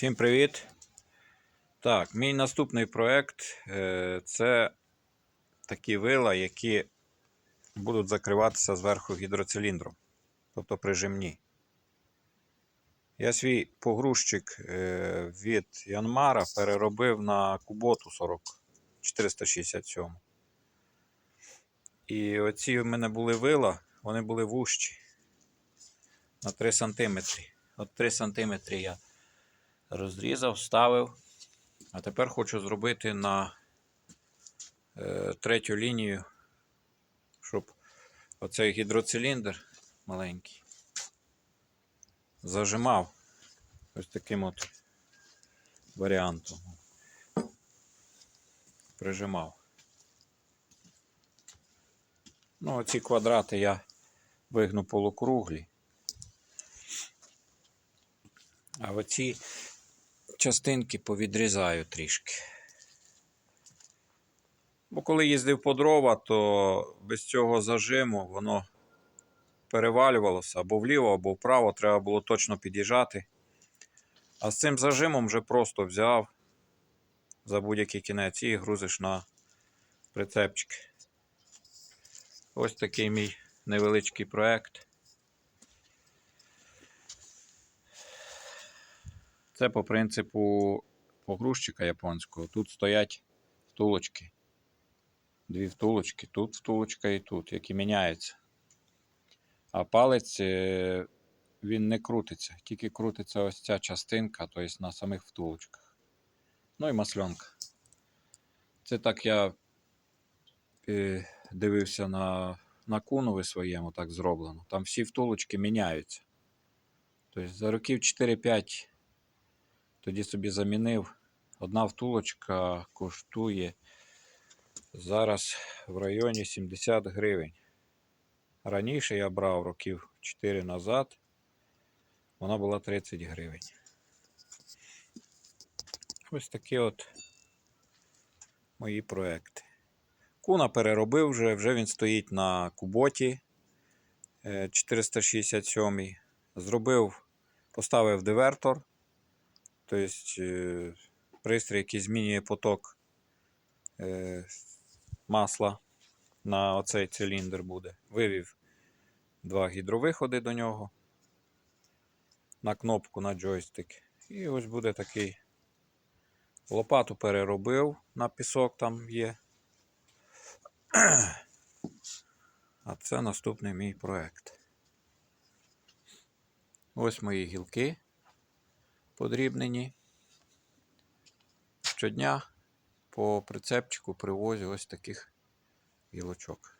Всім привіт! Так, мій наступний проект е, це такі вила, які будуть закриватися зверху гідроциліндром, тобто прижимні. Я свій погрузчик е, від Янмара переробив на Куботу 40 467. І оці в мене були вила, вони були вущі на 3 см. От 3 см я розрізав, ставив. А тепер хочу зробити на е, третю лінію, щоб оцей гідроциліндр маленький зажимав ось таким от варіантом. Прижимав. Ну, оці квадрати я вигну полукруглі. А оці частинки повідрізаю трішки. Бо коли їздив по дрова, то без цього зажиму воно перевалювалося або вліво, або вправо. Треба було точно під'їжджати. А з цим зажимом вже просто взяв за будь-який кінець і грузиш на прицепчик. Ось такий мій невеличкий проект. Це по принципу погрузчика японського. Тут стоять втулочки. Дві втулочки, тут втулочка і тут, які міняються. А палець е, він не крутиться, тільки крутиться ось ця частинка, тобто на самих втулочках. Ну і масленка. Це так я е, дивився на, на кунові своєму, так зроблено. Там всі втулочки міняються. Тобто за років 4-5 тоді собі замінив. Одна втулочка коштує зараз в районі 70 гривень. Раніше я брав років 4 назад, вона була 30 гривень. Ось такі от мої проекти. Куна переробив вже, вже він стоїть на куботі е, 467. Зробив, поставив дивертор. Тобто е, пристрій, який змінює поток е, масла на оцей циліндр буде. Вивів два гідровиходи до нього на кнопку на джойстик. І ось буде такий. Лопату переробив на пісок там є. А це наступний мій проект. Ось мої гілки подрібнені. Щодня по прицепчику привозю ось таких гілочок.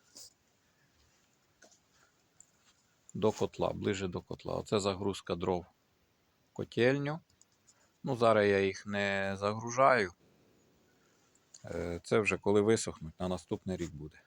До котла, ближе до котла. Оце загрузка дров в котельню. Ну, зараз я їх не загружаю. Е, Це вже коли висохнуть, на наступний рік буде.